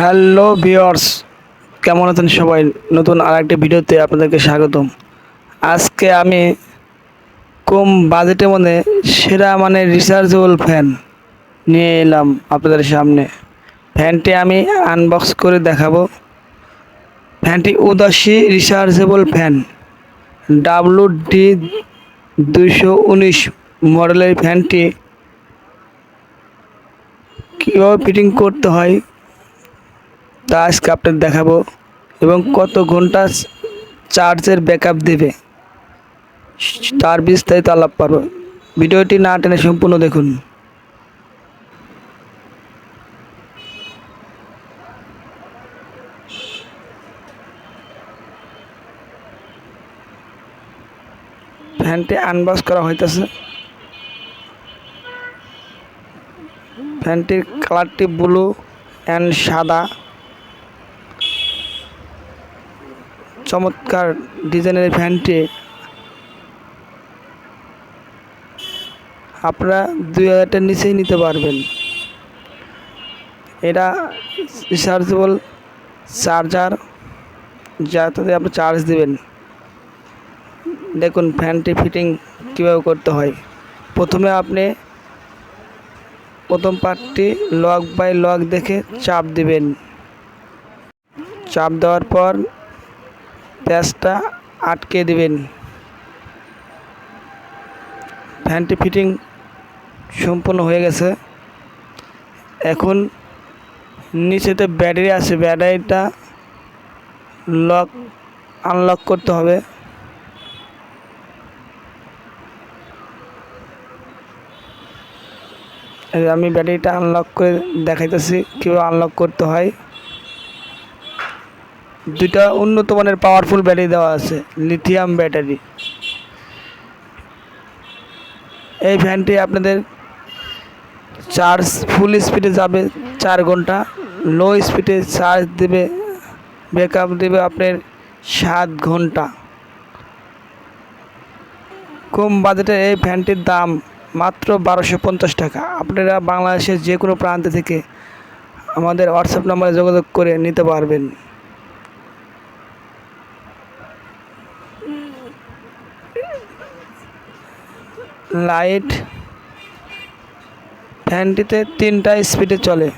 Hello viewers কেমন আছেন সবাই? নতুন আর একটি ভিডিওতে আপনাদেরকে স্বাগতম। আজকে আমি কম বাজেটের মধ্যে সেরা মানে রিচার্জেবল ফ্যান নিয়ে এলাম আপনাদের সামনে। ফ্যানটি আমি আনবক্স করে দেখাবো। ফ্যানটি উদাসী রিচার্জেবল ফ্যান ডাব্লু ডি দুইশো উনিশ মডেলের ফ্যানটি কীভাবে ফিটিং করতে হয়? তা আজকে আপনাদের দেখাবো এবং কত ঘণ্টা চার্জের ব্যাকআপ দেবে। তার বিস্তারিত আলাপ পারব ভিডিওটি না টেনে সম্পূর্ণ দেখুন। ফ্যানটি আনবক্স করা হইতেছে। ফ্যানটির কালারটি ব্লু অ্যান্ড সাদা। চমৎকার ডিজাইনের ফ্যানটি আপনারা দুই হাজারটার নিচেই নিতে পারবেন। এটা রিচার্জেবল চার্জার যাতে আপনি চার্জ দেবেন। দেখুন ফ্যানটি ফিটিং কীভাবে করতে হয়। প্রথমে আপনি প্রথম পার্টটি লক বাই লক দেখে চাপ দিবেন। চাপ দেওয়ার পর প্যাচটা আটকে দিবেন। ফ্যানটি ফিটিং সম্পূর্ণ হয়ে গেছে। এখন নিচেতে ব্যাটারি আছে, ব্যাটারিটা লক, আনলক করতে হবে। আমি ব্যাটারিটা আনলক করে দেখাইতেছি, কীভাবে আনলক করতে হয়। দুইটা উন্নত মানের পাওয়ারফুল ব্যাটারি দেওয়া আছে লিথিয়াম ব্যাটারি এই ফ্যানটি আপনাদের চার্জ ফুল স্পিডে যাবে চার ঘণ্টা লো স্পিডে চার্জ দেবে ব্যাকআপ দেবে আপনার সাত ঘণ্টা। কম বাজেটে এই ফ্যানটির দাম মাত্র বারোশো পঞ্চাশ টাকা। আপনারা বাংলাদেশের যে কোনো প্রান্ত থেকে আমাদের হোয়াটসঅ্যাপ নাম্বারে যোগাযোগ করে নিতে পারবেন। লাইট ফ্যানটিতে তিনটা স্পিডে চলে।